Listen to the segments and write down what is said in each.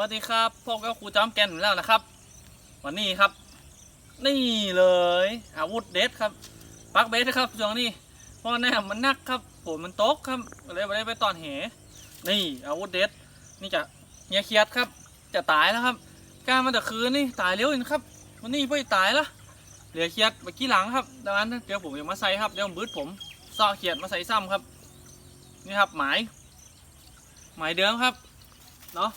วัสดีครับพบกับครูจอมแกนอีกแล้วนะครับ วันนี้ครับ นี่เลยอาวุธเด็ดครับปักเบสนะครับช่วงนี้เพราะแน่มันนักครับฝนมันตกครับเลยไม่ได้ไปตอนเหนี่อาวุธเด็ด นี่จะเฮียเคียดครับ จะตายแล้วครับกล้ามาแต่คืนนี่ตายเร็วอีกครับ วันนี้ไม่ตายละเหลือเคียดเมื่อกี้หลังครับดังนั้นเดี๋ยวผมจะมาใส่ครับเดี๋ยวมบึ้ดผมซอเคียดมาใส่ซ้ำครับ นี่ครับหมายหมายเดิมครับเนาะ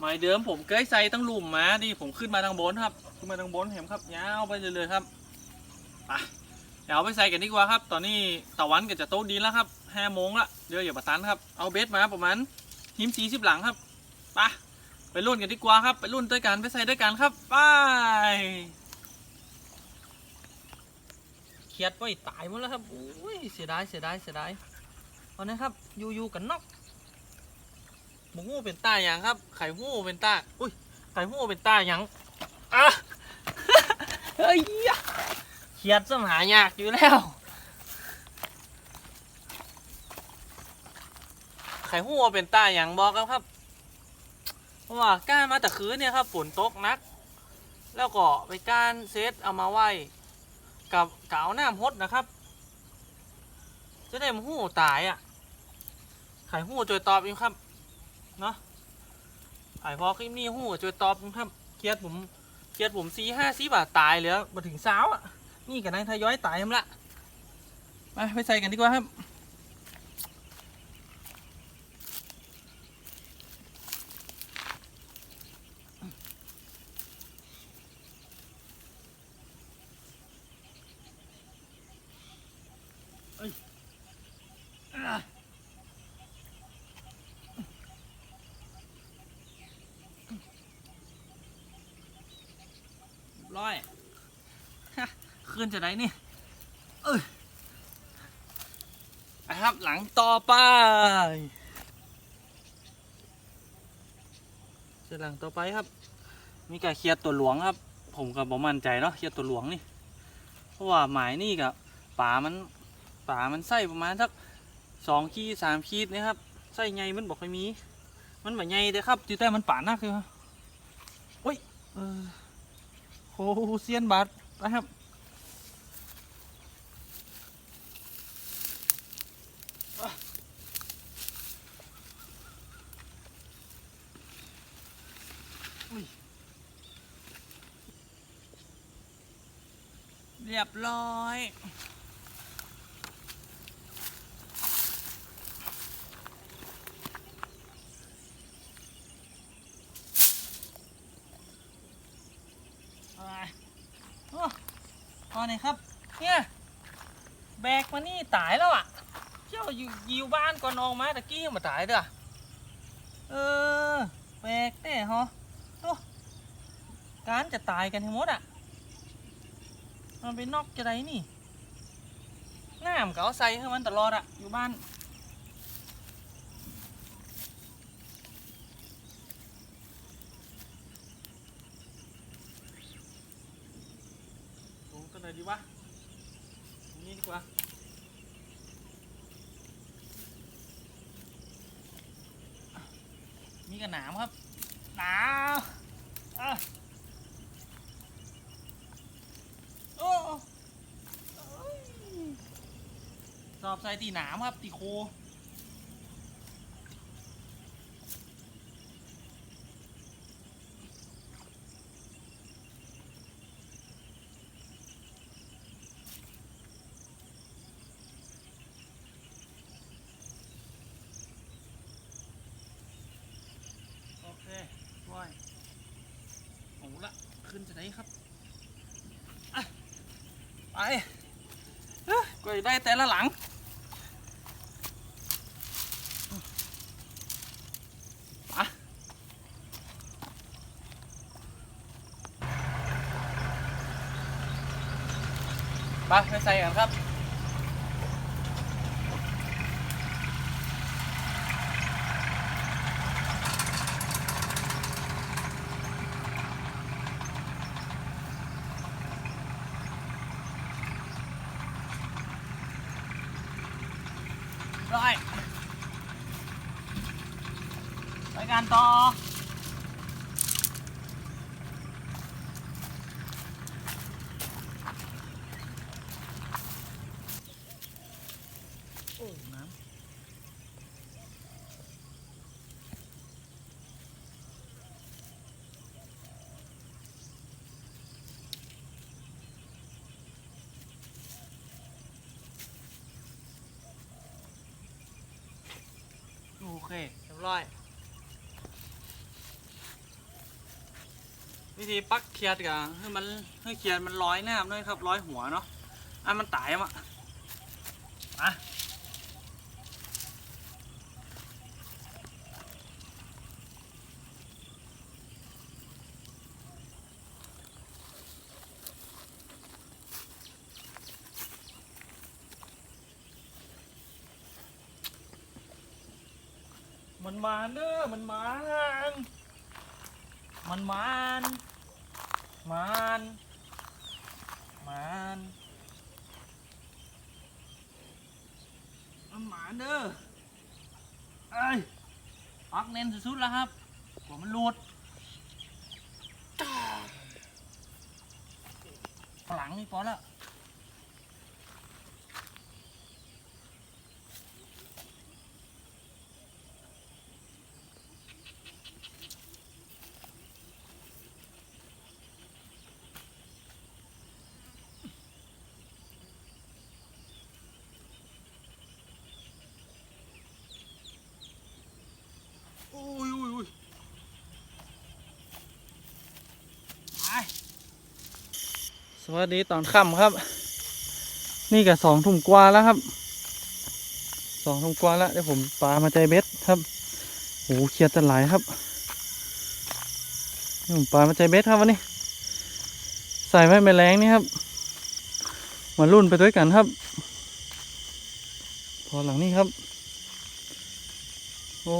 หมายเดิมผมเคยใส่ตั้งหลุมมาดิผมขึ้นมาทางบนครับ ขึ้นมาทางบนเห็นครับยาวไปเลยๆครับไปเดี๋ยวเอาไปใส่กันดีกว่าครับ ตอนนี้ตะวันก็จะโต๊ะดีแล้วครับห้าโมงละเดี๋ยวอย่าประตันครับ เอาเบสมาประมาณทีมสีสิบหลังครับไปไปรุ่นกันดีกว่าครับ ไปรุ่นด้วยกันไปใส่ด้วยกันครับไปเครียดไปตายหมดแล้วครับโอ้ยเสียดายเสียดายเสียดายเอานะครับอยู่ๆกันนอก หมูหูเป็นตาอย่างครับ ไข่หูเป็นตาอุ้ยไข่หูเป็นตาอย่างอะเฮ้ยเขียดสมหายากอยู่แล้วไข่หูเป็นตาอย่างบอกครับครับเพราะว่าก้านมาแต่คืนเนี่ยครับฝนตกนัก แล้วก็ไปก้านเซตเอามาไว้กับกาวน้ำฮดนะครับ จะได้หมูหูตายอะไข่หูจอยตอบอยู่ครับ เนาะไอ้พอคลิปนี้หูช่วยตอบครับเครียดผมเครียดผมสี่ห้าสี่บาทตายเหลือมาถึงเช้าอะนี่กับนายทยอยตายมั้งละไปไปใส่กันดีกว่าครับ เอ้ยอะ ร้อย ฮะ ขึ้นจะไหนนี่เอ้ยนะครับหลังต่อไปเสร็จหลังต่อไปครับ มีการเคลียร์ตัวหลวงครับ ผมกับบอมั่นใจเนาะเคลียร์ตัวหลวงนี่ เพราะว่าหมายนี่กับป่ามันป่ามันไส้ประมาณสักสองขีดสามขีดนะครับไส้ไงมันบอกไม่มี มันแบบไงเด้อครับจีแต่มันป่านักคือโอ้ยโอ้โหเซียนบาทนะครับ เรียบร้อยอะไรโอ้ตอนนี้ครับ เนี่ย แบกมานี่ตายแล้วอะ เจ้าอยู่อยู่บ้านก่อนออกมาตะกี้ยังมาตายเด้อเออ แบกแต่ฮะโอ้การจะตายกันทั้งหมดอะ มันไปนอกจะไรนี่น้ำก็เอาใส่ให้มันตลอดอะอยู่บ้านโอ้ตัวไหนดีวะตรงนี้ดีกว่ามีกระหนามครับหนาวอะโอ้โอ้ย สอบใส่ตีหนามครับตีโคโอเคว่ายเอาละขึ้นจะไหนครับไปเอ้ยก็ได้แต่ละหลัง ไปไปใส่กันครับ ร้อยไปกันต่อ เคเรียบร้อยวิธีปักเคียดกับให้มันให้เคียดมันร้อยหน้าด้วยครับร้อยหัวเนาะอะมันตายอะ มันมาเด้อมันมามันมานมานมานมันมาเด้อไอ้ยปักเน้นสุดๆแล้วครับกลัวมันหลุดฝรั่งนี่พอแล้ว อุ้ยอุ้ยอุ้ยไปส วัสดีตอนค่ำครับ นี่ก็สองทุ่มกว่าแล้วครับสองทุ่มกว่าแล้วเดี๋ยวผมปลามาใจเบ็ดครับโอ้โหเครียดจะหลายครับนี่ผมปลามาใจเบ็ดครับวันนี้ ใส่ไว้แมลงนี่ครับมารุ่นไปด้วยกันครับ พอหลังนี้ครับ โอ้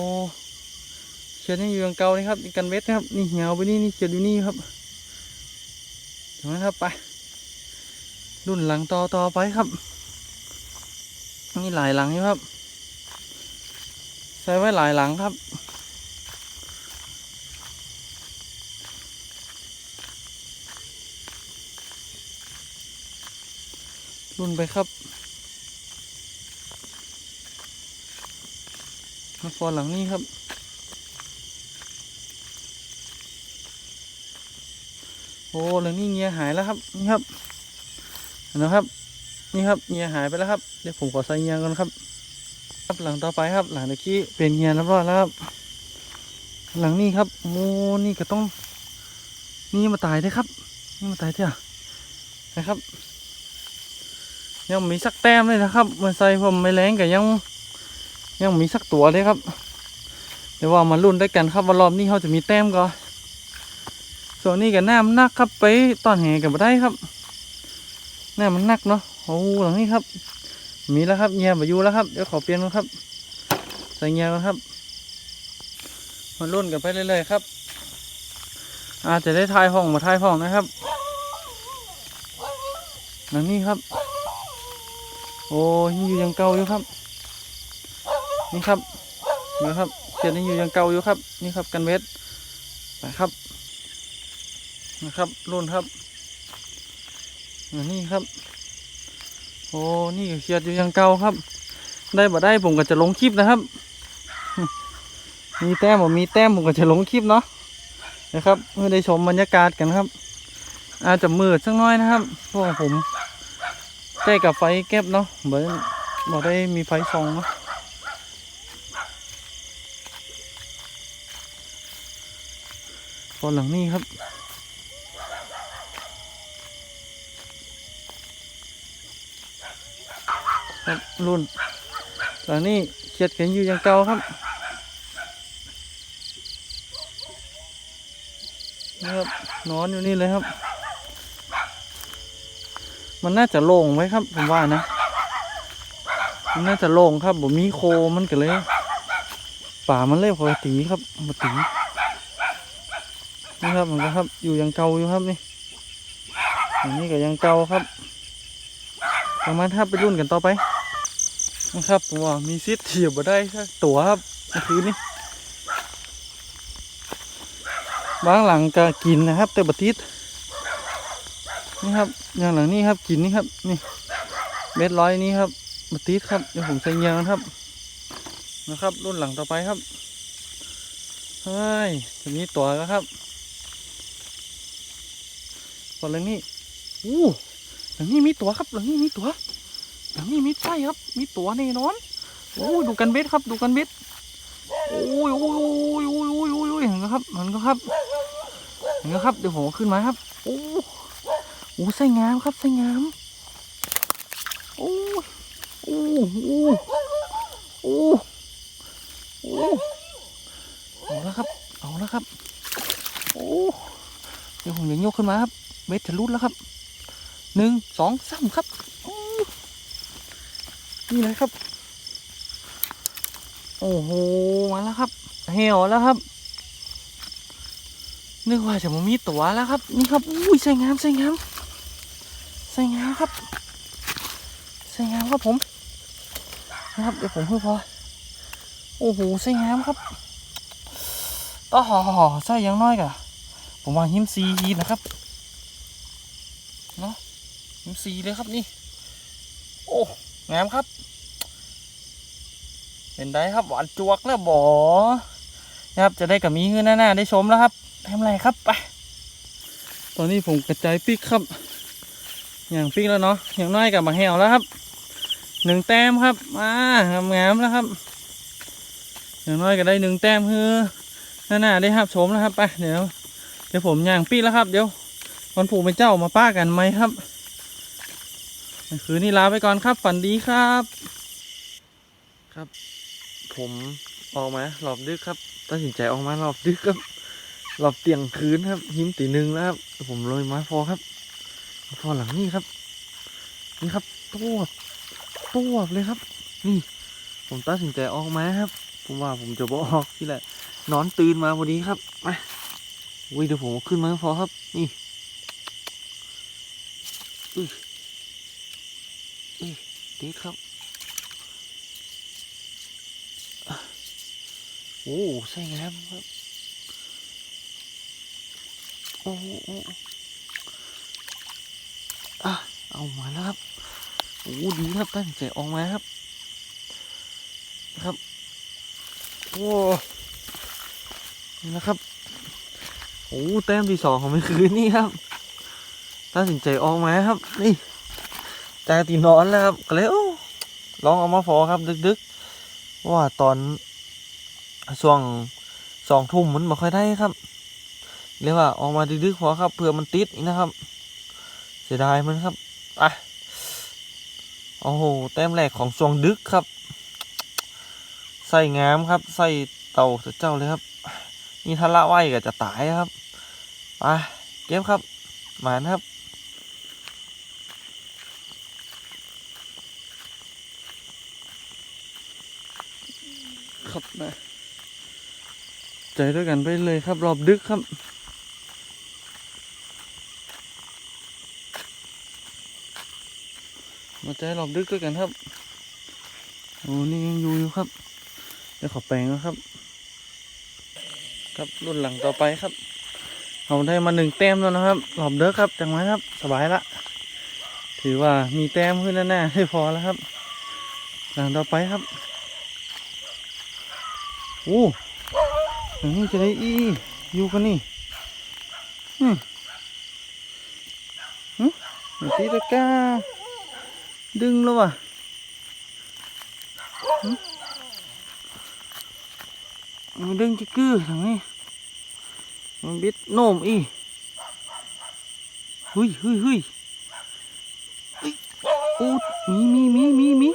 เขียนยังอยู่ย่างเก่านี่ครับนี่กันเวทนะครับ นี่เหี่ยวไปนี่นี่เขียนอยู่นี่ครับเห็นไหมครับไป รุ่นหลังต่อต่อไปครับนี่หลายหลังอยู่ครับ ใส่ไว้หลายหลังครับรุ่นไปครับมาฟอนหลังนี้ครับโอ้เรื่องนี้เงียหายแล้วครับนี่ครับ นะครับ นี่ครับเงียหายไปแล้วครับเดี๋ยวผมขอใส่เงียก่อนครับ ครับหลังต่อไปครับ หลังตะกี้เป็นเงียเรียบรอยแล้วครับ หลังนี้ครับโอ้นี่ก็ต้อง นี่มาตายได้ครับ นี่มาตายเถอะนะครับ ยังมีสักแต้มเลยนะครับมาใส่ผมไม่แรงกับยัง ยังมีสักตัวเลยครับเดี๋ยวว่ามาลุ้นด้วยกันครับว่ารอบนี้เขาจะมีแต้มก่อนส่วนนี้กับน้ำนักครับไปตอนแห่กับได้ครับ น้ำมันนักเนาะโอ้หลังนี้ครับ มีแล้วครับเงียบอยู่แล้วครับเดี๋ยวขอเปลี่ยนก่อนครับ ใส่เงียก่อนครับมารุ่นกันไปเรื่อยๆครับ อาจจะได้ทายห้องมาทายห้องนะครับหลังนี้ครับ โอ้ยอยู่ยังเก่าอยู่ครับ นี่ครับนี่ครับเขียนยังอยู่ยังเก่าอยู่ครับ นี่ครับกันเวทไปครับนะครับรุ่นครับ นี่ครับ โอ้นี่เขียดอยู่ยังเก่าครับ ได้บ่ได้ผมก็จะลงคลิปนะครับ มีแต้มบ่มีแต้มผมก็จะลงคลิปเนาะนะครับเพื่อได้ชมบรรยากาศกันครับ อาจจะมืดสักน้อยนะครับพว่าผมใช้กับไฟแก๊บเนาะเหมือนบ่ได้มีไฟส่องเนาะตอนหลังนี้ครับ ครับรุ่นตอนนี้เขียดกันอยู่อย่างเก่าครับนี่ครับนอนอยู่นี่เลยครับ มันน่าจะโล่งไว้ครับ ผมว่านะ มันน่าจะโล่งครับผมมีโคมันก็เลย ป่ามันเลยพอตีครับมาตีนี่ครับมันก็ครับ อยู่อย่างเก่าอยู่ครับนี่อันนี้ก็ยังเก่าครับประมาณถ้าไปรุ่นกันต่อไป นะครับว่ามีซิดเทียบมาได้สักตัวครับคือคืนนี้บางหลังก็กินนะครับ แต่บัติดนี่ครับอย่างหลังนี้ครับกินนี่ครับนี่เม็ดร้อยนี้ครับบัติดครับเดี๋ยวผมใส่เงียงนะครับนะครับ รุ่นหลังต่อไปครับเฮ้ยจะมีตัวแล้วครับก่อนเรื่องนี้อู้หลังนี้มีตัวครับหลังนี้มีตัว หลังนี้มีไส้ครับ มีตัวแน่นอนโอ้ยดูกันเบ็ดครับ ดูกันเบ็ดโอ้ยโอ้ยโอ้ยโอ้ยโอ้ยโอ้ยเห็นก็ครับเห็นก็ครับเห็นก็ครับเดี๋ยวผมขึ้นมาครับโอ้โอ้ไส้งามครับไส้งามโอ้โอ้โอ้โอ้โอ้เอาแล้วครับเอาแล้วครับโอ้เดี๋ยวผมจะยกขึ้นมาครับเบ็ดจะรุแล้วครับหนึ่งสองสามครับ นี่เลยครับ โอ้โห มาแล้วครับเหี่ยวแล้วครับ นึกว่าจะมีตัวแล้วครับ นี่ครับ อุ้ยใส่งามใส่งามใส่งามครับใส่งามครับผม นะครับ เดี๋ยวผมเพิ่งพอ โอ้โหใส่งามครับต่อใส่อยังน้อยกะผมว่าหิมซีฮีนะครับเนาะหิมซีเลยครับนี่ โอ้ งามครับ เห็นได้ครับหวานจวกแล้วบอนะครับจะได้กับมีขึ้นหน้าๆได้ชมแล้วครับทำไรครับไปตอนนี้ผมกระจายปิกครับอย่างปิกแล้วเนาะอย่างน้อยกับมาแหวแล้วครับหนึ่งแต้มครับมางามๆแล้วครับ อย่างน้อยก็ได้หนึ่งแต้มคือหน้าๆได้ครับชมแล้วครับไปเดี๋ยวเดี๋ยวผมย่างปิกแล้วครับ เดี๋ยววันผูกเป็นเจ้ามาป้ากันไหมครับคืนนี้ลาไปก่อนครับฝันดีครับ ครับ ผมออกมารอบดึกครับตัดสินใจออกมารอบดึกครับรอบเตียงคืนครับหิมตีหนึ่งแล้วครับผมลอยมาพอครับพอหลังนี่ครับ นี่ครับตัวบตัวบเลยครับ นี่ ผมตัดสินใจออกมาครับ ผมว่าผมจะบออกที่แหละนอนตื่นมาพอดีครับมาอุ้ยเดี๋ยวผมขึ้นมาพอครับ นี่อุ้ยอุ้ยดีครับ โอ้ใส่งามครับโอ้โอ้อะเอามาแล้วครับโอ้ดีครับตั้งใจออกมาครับ ครับโอ้นี่นะครับโอ้แต้มที่สองของเมื่อคืนนี่ครับตัดสินใจออกมาครับ นี่จากตีนอนแล้วครับก็เลยโอ้ลองเอามาฟอครับ ดึกๆว่าตอน ช่วงสองทุ่มมันไม่ค่อยได้ครับเรียกว่าออกมาดึกๆพอครับเผื่อมันติดนะครับ เสียดายมันครับอะโอ้โหแต้มแรกของช่วงดึกครับ ใส่งามครับใส่เต่าเจ้าเลยครับ นี่ถ้าละไหวก็จะตายครับไปเก็บครับหมานครับครับนะ ใจด้วยกันไปเลยครับ รอบดึกครับมาใจรอบดึกด้วยกันครับโอ้นี่ยังอยู่อยู่ครับเดี๋ยวขอแปลงนะครับ ครับรุ่นหลังต่อไปครับเราได้มาหนึ่งแต้มแล้วนะครับรอบเด้อครับจังไหมครับ สบายละ ถือว่ามีแต้มขึ้นแน่ๆให้พอแล้วครับ หลังต่อไปครับ โอ้ นนี้จะได้อีอยู่กันนี่อืมอืมตีตะกร้าดึงแล้ววะมันดึงจะกือทางนี้มันบิดโน้มอีเฮ้ยเฮ้ยเฮ้ยเฮ้ยมีมีมีมีมี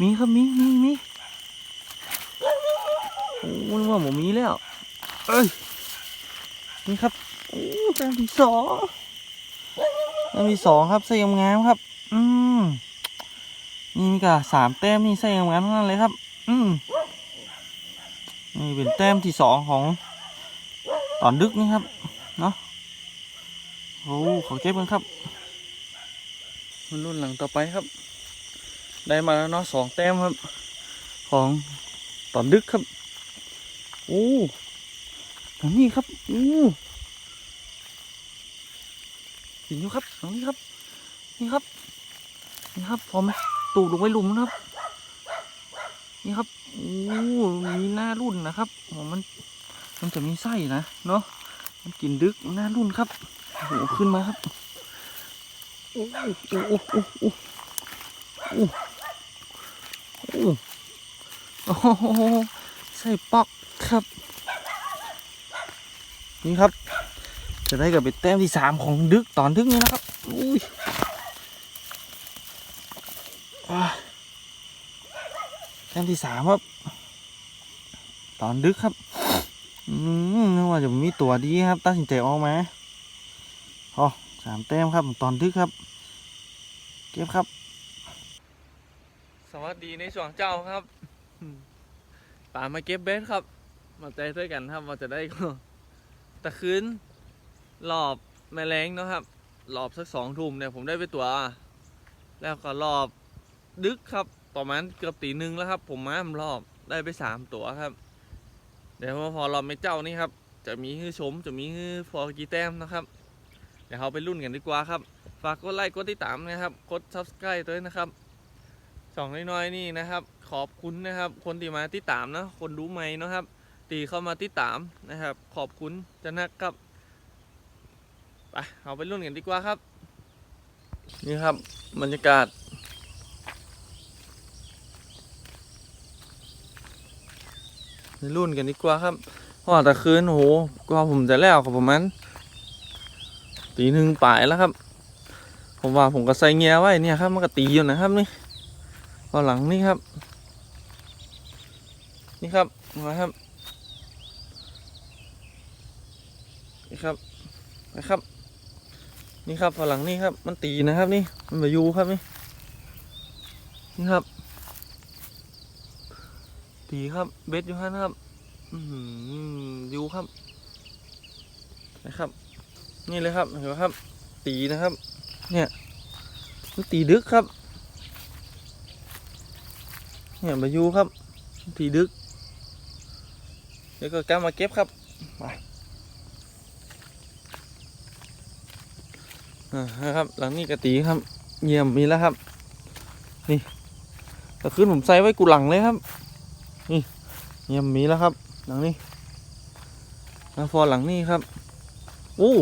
มีครับมีมีมี โอ้นึกว่าหมูมีแล้ว เอ้ย นี่ครับ โอ้แต้มที่สองแต้มที่สองครับใส่งามครับ อืมนี่มีกะสามแต้มนี่ใส่งามทั้งนั้นเลยครับ อืมนี่เป็นแต้มที่สองของตอนดึกนี่ครับ เนาะโอ้ขอเก็บกันครับ มันรุ่นหลังต่อไปครับ ได้มาแล้วเนาะสองแต้มครับ ของตอนดึกครับ โอ้ตรงนี้ครับโอ้ห็นอยู่ครับตรงนี้ครับ นี่ครับ นี่ครับพอไหมตูดลงไปหลุมนะครับ นี่ครับโอ้มีหน้ารุ่นนะครับโอ้มัน มันจะมีไส้นะเนาะมันกินดึกหน้ารุ่นครับโอ้โหขึ้นมาครับโอ้โอ้โอ้โอ้โอ้โอ้โอ้โอ้ โหใส่ส่ป๊อกครับ นี่ครับ จะได้กับเป็นแต้มที่สามของดึกตอนดึกนี้นะครับอุ้ยอ่าแต้มที่สามครับ ตอนดึกครับอืมนึกว่าจะมีตัวดีครับตัดสินใจออกมาอ๋อสามแต้มครับ ตอนดึกครับเก็บครับ สวัสดีในช่วงเจ้าครับ ป่ามาเก็บเบสครับ มาใจด้วยกันครับว่าจะได้ก็ตะคืนรอบแมลงนะครับรอบสักสองทุ่มเนี่ยผมได้ไปตัว แล้วก็รอบดึกครับประมาณเกือบตีหนึ่งแล้วครับ ผมมาทำรอบได้ไปสามตัวครับ เดี๋ยวพอรอบไม่เจ้านี่ครับ จะมีฮื้อชม จะมีฮื้อฟอร์กีแต้มนะครับ เดี๋ยวเราไปรุ่นกันดีกว่าครับ ฝากกดไลค์กดติดตามนะครับ กด subscribe ด้วยนะครับสองน้อยๆนี่นะครับ ขอบคุณนะครับ คนที่มาติดตามนะคนดูใหมนะครับ ตีเข้ามาติดตามนะครับ ขอบคุณจะนักครับไปเอาไปรุ่นกันดีกว่าครับนี่ครับบรรยากาศไปรุ่นกันดีกว่าครับพราะว่าแต่คืนโอ้โหกว่าผมจะแล้วก็ประมาณตีหนึ่งป่ายแล้วครับ ผมว่าผมก็ใส่เงียไว้เนี่ยครับมันก็ตีอยู่นะครับนี่พอหลังนี่ครับ นี่ครับมาครับนี่ครับนะครับ นี่ครับพอหลังนี่ครับ มันตีนะครับนี่มันมาอยู่ครับนี่นี่ครับ ตีครับเบ็ดอยู่ฮั่นครับยูครับนะครับ นี่เลยครับเห็นไหมครับ ตีนะครับ เนี่ยมันตีดึกครับ เนี่ยมาอยู่ครับทีดึก เดี๋ยวก็กลับมาเก็บครับไปอ่านะครับ หลังนี้กะตีครับ เยี่ยมมีแล้วครับ นี่ก็ขึ้นผมใส่ไว้กูหลังเลยครับ นี่เยี่ยมมีแล้วครับ หลังนี้แล้วพอหลังนี้ครับโอ้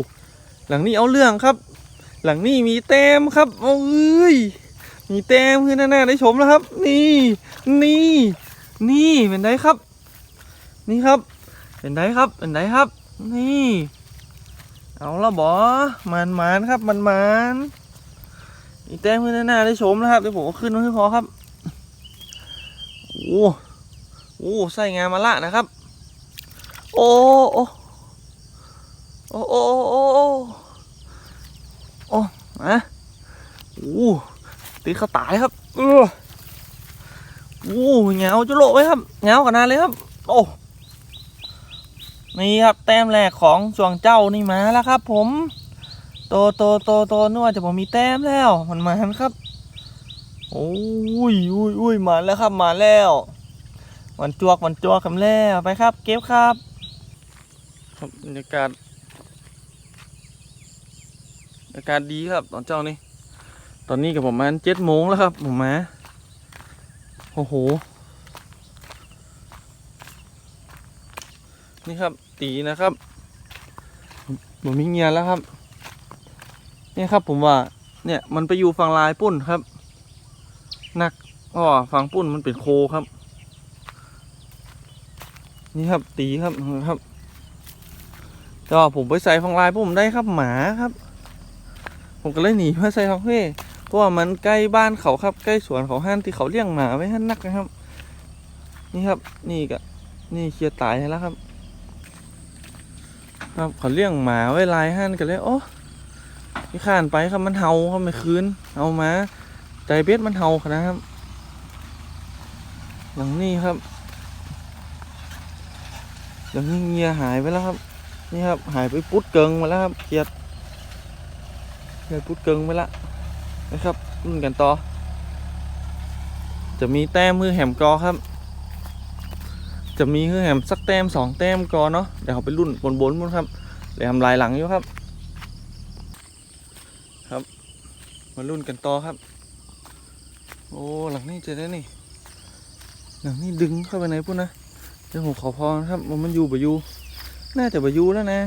หลังนี้เอาเรื่องครับ หลังนี้มีเต็มครับโอ้ยมีแต้มขึ้นแน่ๆได้ชมแล้วครับ นี่ นี่ นี่เป็นไดครับ นี่ครับ เป็นไดครับ เป็นไดครับ นี่ เอาละบอมันมันครับ มันมันๆมีแต้มขึ้นแน่ๆได้ชมแล้วครับเดี๋ยวผมขึ้นมาให้พอครับ โอ้โอ้ใส่งานมาละนะครับ โอ้โอ้โอ้โอ้โอ้โอ้โอ้อะโอ้ตีเข้าตายครับเออโอ้เงาจุโลไว้ครับเงากันนานเลยครับ โอ้ นี่ครับแต้มแรกของช่วงเจ้านี่มาแล้วครับ ผม โตโตโตโตนว่าจะผมมีแต้มแล้ว มันมาครับโอ้ยอุ้ยอุ้ยมาแล้วครับมาแล้วมันจวกมันจวกกันแล้วไปครับ เก็บครับครับบรรยากาศบรรยากาศดีครับตอนเจ้านี่ตอนนี้กับประมาณเจ็ดโมงแล้วครับผมมาโอ้โหนี่ครับ ตีนะครับผมมีเงียแล้วครับ เนี่ยครับผมว่า เนี่ยมันไปอยู่ฝั่งลายปุ้นครับนักอ๋อฝั่งปุ้นมันเป็นโคครับ นี่ครับตีครับครับก็ผมไปใส่ฝั่งลายปุ้นได้ครับหมาครับ ผมก็เลยหนีมาใส่ฝั่งเพ่เพราะว่ามันใกล้บ้านเขาครับ ใกล้สวนเขาห้านที่เขาเลี้ยงหมาไว้ห้านนักนะครับ นี่ครับ นี่ก็นี่เคลียร์ตายแล้วครับ ครับเขาเลี้ยงหมาไว้ลายห้านกันเลยโอ้ที่ข้านไปครับมันเห่าครับไม่คืนเอามาใจเบ็ดมันเห่านาดครับ หลังนี้ครับหลังนี้เงียหายไปแล้วครับ นี่ครับหายไปปุ๊ดเกิงมาแล้วครับเกียดเกียดปุ๊ดเกิงไปละนะครับรุ่นกันต่อ จะมีแต้มมือแหมกอครับ จะมีคือแหมสักแต้มสองแต้มก่อนเนาะเดี๋ยวเขาไปรุ่นบนบนบนครับเดี๋ยวทำลายหลังอยู่ครับ ครับมารุ่นกันต่อครับ โอ้หลังนี้เจะได้นี่หลังนี้ดึงเข้าไปไหนพุ่นนะเดี๋ยวผมขอพอนะครับมันอยู่บ่อยู่น่าจะบ่อยู่แล้วนะ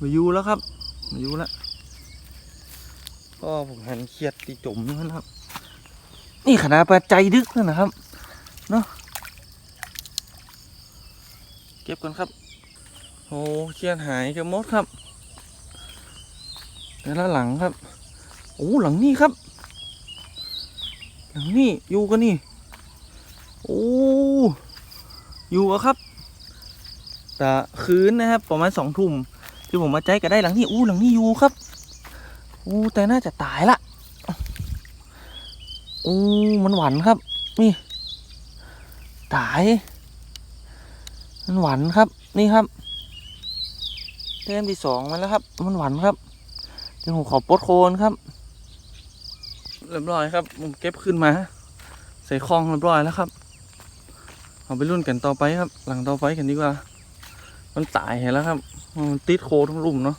บ่อยู่แล้วครับบ่อยู่แล้วก็ผมหันเครียดตีจมนะครับ นี่ขนาดปลาใจดึกนะครับเนาะ ก็บกันครับโอ้เขียนหายกับมดครับแต่ละหลังครับโอ้หลังนี้ครับ หลังนี้อยู่กันนี่โอ้อยู่อะครับ แต่คืนนะครับประมาณสองทุ่มที่ผมมาใจก็ได้หลังนี้อู้หลังนี้อยู่ครับอู้แต่น่าจะตายละอู้มันหวันครับ นี่ ตาย มันหวันครับ นี่ครับเต้มที่สองมาแล้วครับ มันหวันครับเดี๋ยวผมขอปดโคนครับเรียบร้อยครับผมเก็บขึ้นมา ใส่คลองเรียบร้อยแล้วครับเอาไปรุ่นกันต่อไปครับ หลังต่อไปกันดีกว่า มันตายเห็นแล้วครับมันติดโคทั้งลุ่มเนาะ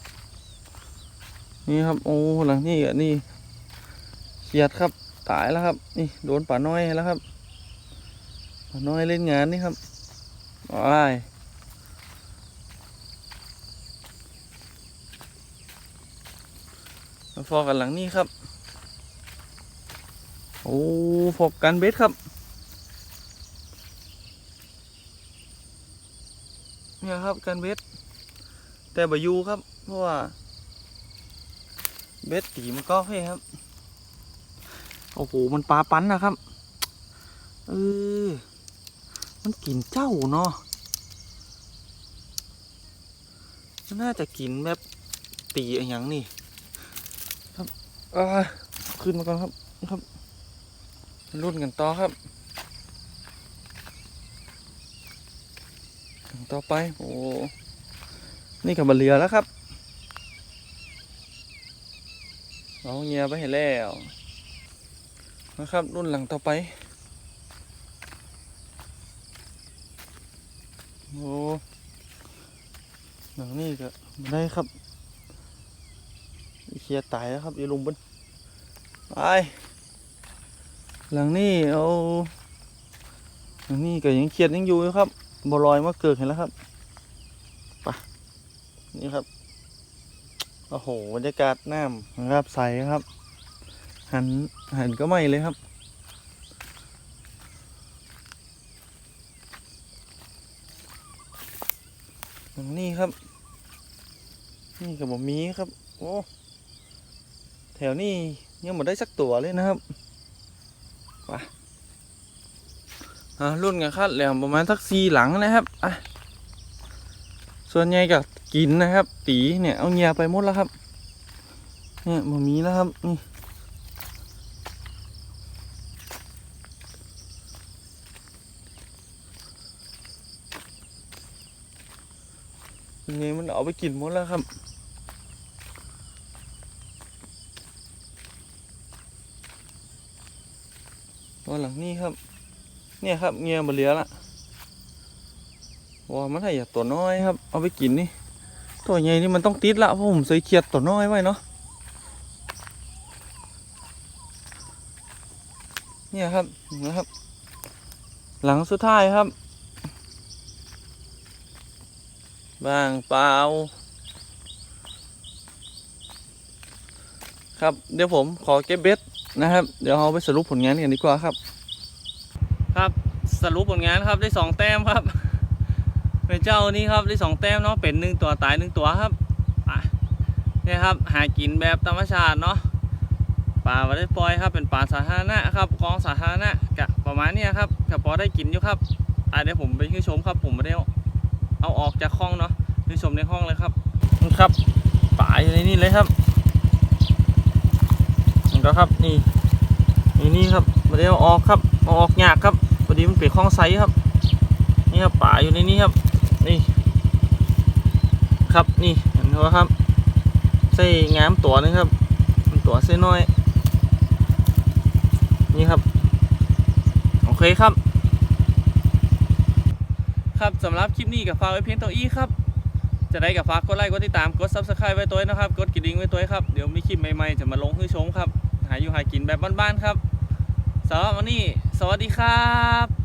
นี่ครับโอ้หลังนี่อะนี่เขียดครับตายแล้วครับ นี่โดนป่าน้อยแล้วครับป่าน้อยเล่นงานนี่ครับ ว้ายมาฟอกันหลังนี้ครับ โอ้ฟอกกันเบสครับ เนี่ยครับกันเบสแต่บายูครับ เพราะว่า เบสตีมันก็เพ่ครับ โอ้โห มันปลาปั้นนะครับ เออ มันกินเจ้าเนาะมันน่าจะกินแบบตีอย่างนี่ ครับอ่าขึ้นมาก่อนครับครับรุ่นกันต่อครับต่อไปโอ้นี่กับบเรือแล้วครับเอาเงียไปให้แล้วนะครับ รุ่นหลังต่อไป โอ้หลังนี่ก็ ไม่ได้ครับเคียตายแล้วครับอย่ลุมบนไปหลังนี้เอาหลังนี้ก็ยังเคียดยังอยู่ครับบอลอยมาเกิดเห็นแล้วครับไปนี่ครับโอ้โหบรรยากาศน้ำนะครับใสครับ หันหันก็ไม่เลยครับหลังนี้ครับ นี่กับบมีครับ โอ้แถวนี้ยังหมดได้สักตัวเลยนะครับอ่ารุ่นกันครับแล้วประมาณสักสี่หลังนะครับอะส่วนใหญ่ก็กินนะครับ ตีเนี่ยเอาเงียไปหมดแล้วครับเนี่ยมามีแล้วครับนี่ยังไงมันเอาไปกินหมดแล้วครับ ตัวหลังนี้ครับ เนี่ยครับเงียมาเลือละว่ามันให้อย่าตัวน้อยครับ เอาไปกินนี่ ตัวใหญ่นี่มันต้องติดละเพราะผมใส่เขียดตัวน้อยไว้เนาะ เนี่ยครับนะครับ หลังสุดท้ายครับ บางเปล่าครับ เดี๋ยวผมขอเก็บเบ็ด นะครับ เดี๋ยวเอาไปสรุปผลงานกันดีกว่าครับ ครับสรุปผลงานครับได้สองแต้มครับเป็นเจ้านี้ครับได้สองแต้มเนาะเป็นหนึ่งตัวตายหนึ่งตัวครับเนี่ยครับหากินแบบธรรมชาติเนาะปลาไม่ได้ปล่อยครับเป็นปลาสาธารณะครับกองสาธารณะกะประมาณเนี้ยครับกะพอได้กินอยู่ครับอะเดี๋ยวผมไปขึ้นชมครับ ผมไม่ได้เอาเอาออกจากห้องเนาะขึ้นชมในห้องเลยครับนะครับปลาอยู่ในนี่เลยครับ ก็ครับนี่นี่นี่ครับม่ได้เอาออกครับออกยากครับพอดีมันเป็นคลองไซครับ นี่ครับป่าอยู่ในนี้ครับ นี่ ครับนี่เห็นไหมครับใส่งามตัวนึงครับมันตัวเส้นน้อย นี่ครับ โอเคครับ ครับสำหรับคลิปนี้กับฝาไว้เพียงเท่าอี้ครับจะได้กับฝากกดไลค์กดติดตามกด subscribe ไว้ตัวนะครับ กดกระดิ่งไว้ตัวครับ เดี๋ยวมีคลิปใหม่ๆ จะมาลงให้ชมครับ หาอยู่หากินแบบบ้านๆครับสำหรับวันนี้ สวัสดีครับ